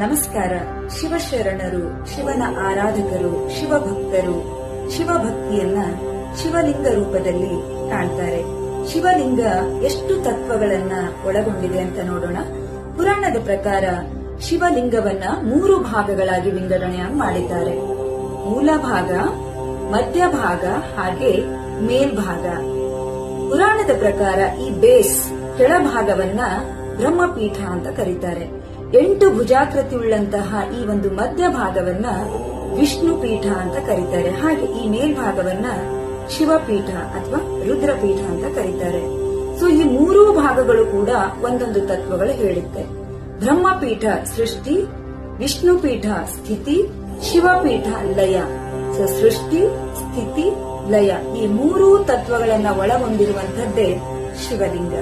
ನಮಸ್ಕಾರ. ಶಿವಶರಣರು, ಶಿವನ ಆರಾಧಕರು, ಶಿವಭಕ್ತರು, ಶಿವಭಕ್ತಿಯನ್ನ ಶಿವಲಿಂಗ ರೂಪದಲ್ಲಿ ಕಾಣ್ತಾರೆ. ಶಿವಲಿಂಗ ಎಷ್ಟು ತತ್ವಗಳನ್ನ ಒಳಗೊಂಡಿದೆ ಅಂತ ನೋಡೋಣ. ಪುರಾಣದ ಪ್ರಕಾರ ಶಿವಲಿಂಗವನ್ನ ಮೂರು ಭಾಗಗಳಾಗಿ ವಿಂಗಡಣೆ ಮಾಡಿದ್ದಾರೆ. ಮೂಲ ಭಾಗ ಮಧ್ಯಭಾಗ ಹಾಗೆ ಮೇಲ್ಭಾಗ. ಪುರಾಣದ ಪ್ರಕಾರ ಈ ಬೇಸ್ ಕೆಳಭಾಗವನ್ನ ಬ್ರಹ್ಮಪೀಠ ಅಂತ ಕರೀತಾರೆ. ಎಂಟು ಭುಜಾಕೃತಿಯುಳ್ಳಂತಹ ಈ ಒಂದು ಮಧ್ಯಭಾಗವನ್ನ ವಿಷ್ಣು ಪೀಠ ಅಂತ ಕರೀತಾರೆ. ಹಾಗೆ ಈ ಮೇಲ್ಭಾಗವನ್ನ ಶಿವಪೀಠ ಅಥವಾ ರುದ್ರಪೀಠ ಅಂತ ಕರೀತಾರೆ. ಸೊ ಈ ಮೂರೂ ಭಾಗಗಳು ಕೂಡ ಒಂದೊಂದು ತತ್ವಗಳು ಹೇಳುತ್ತೆ. ಬ್ರಹ್ಮಪೀಠ ಸೃಷ್ಟಿ, ವಿಷ್ಣುಪೀಠ ಸ್ಥಿತಿ, ಶಿವಪೀಠ ಲಯ. ಸೊ ಸೃಷ್ಟಿ, ಸ್ಥಿತಿ, ಲಯ. ಈ ಮೂರೂ ತತ್ವಗಳನ್ನ ಒಳಗೊಂಡಿರುವಂತದ್ದೇ ಶಿವಲಿಂಗ.